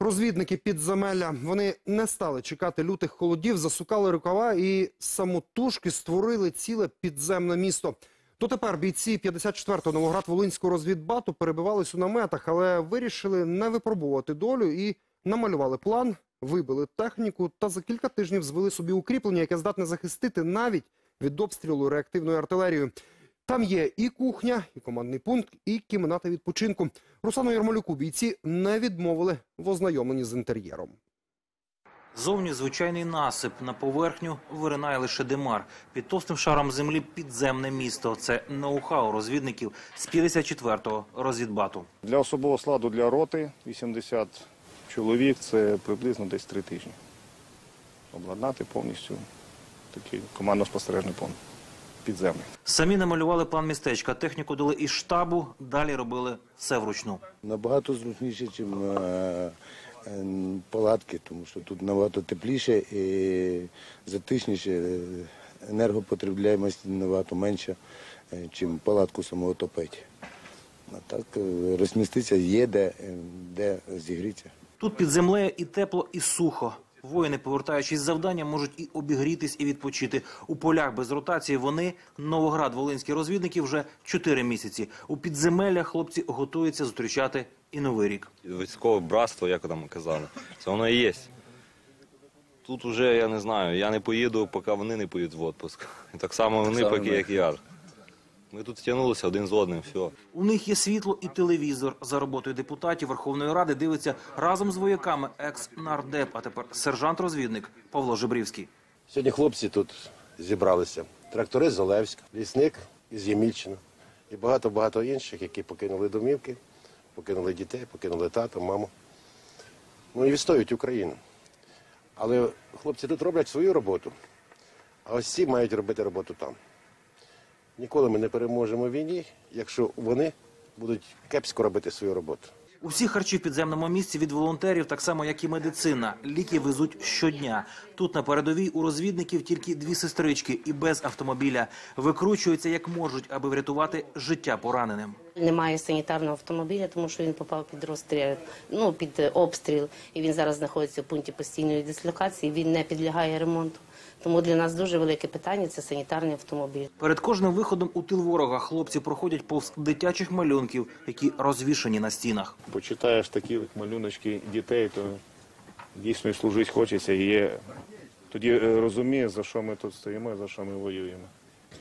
Розвідники підземелля вони не стали чекати лютих холодів, засукали рукава і самотужки створили ціле підземне місто. Дотепер бійці 54-го Новоград-Волинського розвідбату перебивались у наметах, але вирішили не випробувати долю і намалювали план, вибили техніку та за кілька тижнів звели собі укріплення, яке здатне захистити навіть від обстрілу реактивною артилерією. Там є і кухня, і командний пункт, і кімната відпочинку. Руслану Ярмолюку бійці не відмовили в ознайомленні з інтер'єром. Зовні звичайний насип. На поверхню виринає лише димар. Під товстим шаром землі підземне місто. Це ноу-хау розвідників з 54-го розвідбату. Для особового складу для роти 80 чоловік це приблизно десь три тижні. Обладнати повністю такий командно-спостережний пункт підземний. Самі намалювали план містечка. Техніку дали із штабу. Далі робили все вручну. Набагато зручніше, ніж е, е, палатки, тому що тут набагато тепліше і затишніше, е, енергопотребляємость набагато менша, ніж палатку самого топити. А так розміститися є де, де зігрітися. Тут під землею і тепло, і сухо. Воїни, повертаючись з завдання, можуть і обігрітись, і відпочити. У полях без ротації вони, Новоград, волинські розвідники, вже чотири місяці. У підземеллях хлопці готуються зустрічати і новий рік. Військове братство, як там казали, це воно і є. Тут уже я не знаю, я не поїду, поки вони не поїдуть в відпуск. Так само вони, само поки ми. як я. Ми тут стягнулися один з одним, все. У них є світло і телевізор. За роботою депутатів Верховної Ради дивиться разом з вояками екс-нардеп, а тепер сержант-розвідник Павло Жебрівський. Сьогодні хлопці тут зібралися. Трактори з Олевська, лісник із Ємільчина і багато-багато інших, які покинули домівки, покинули дітей, покинули тата, маму. Ну і відстоюють Україну. Але хлопці тут роблять свою роботу, а ось ці мають робити роботу там. Ніколи ми не переможемо в війні, якщо вони будуть кепсько робити свою роботу. Усі харчі в підземному місці від волонтерів, так само як і медицина. Ліки везуть щодня. Тут на передовій у розвідників тільки дві сестрички і без автомобіля викручуються як можуть, аби врятувати життя пораненим. Немає санітарного автомобіля, тому що він попав під розстріл, ну під обстріл, і він зараз знаходиться в пункті постійної дислокації. Він не підлягає ремонту. Тому для нас дуже велике питання це санітарний автомобіль. Перед кожним виходом у тил ворога хлопці проходять повз дитячих малюнків, які розвішані на стінах. Почитаєш такі малюночки дітей, то дійсно і служити хочеться. І є, тоді е, розумієш, за що ми тут стоїмо і за що ми воюємо.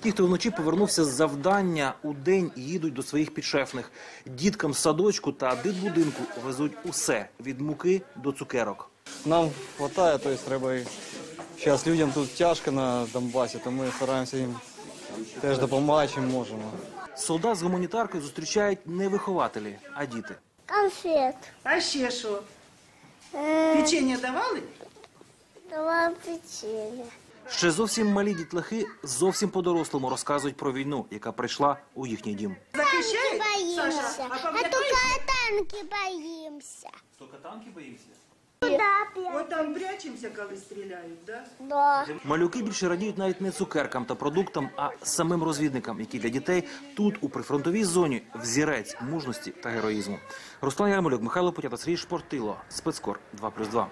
Ті, хто вночі повернувся з завдання, у день їдуть до своїх підшефних. Діткам з садочку та дитбудинку везуть усе від муки до цукерок. Нам вистачає, тобто треба і зараз людям тут тяжко на Донбасі, то ми стараємося їм теж допомагати, чим можемо. Солдат з гуманітаркою зустрічають не вихователі, а діти. Конфет. А ще що? Е, Печення давали? Давай печенье. Ще зовсім малі дітлахи зовсім по-дорослому розказують про війну, яка прийшла у їхній дім. Захищають? Боимся. Саша, а А пам'ятаєш? только танки боимся. Тільки танки боїмося? Куда От там прячемося, коли стріляють, да? Да. Малюки більше радіють навіть не цукеркам та продуктам, а самим розвідникам, які для дітей тут, у прифронтовій зоні, взірець мужності та героїзму. Руслан Ярмолюк, Михайло Путята, Сергій Шпортило, спецкор 2+,2.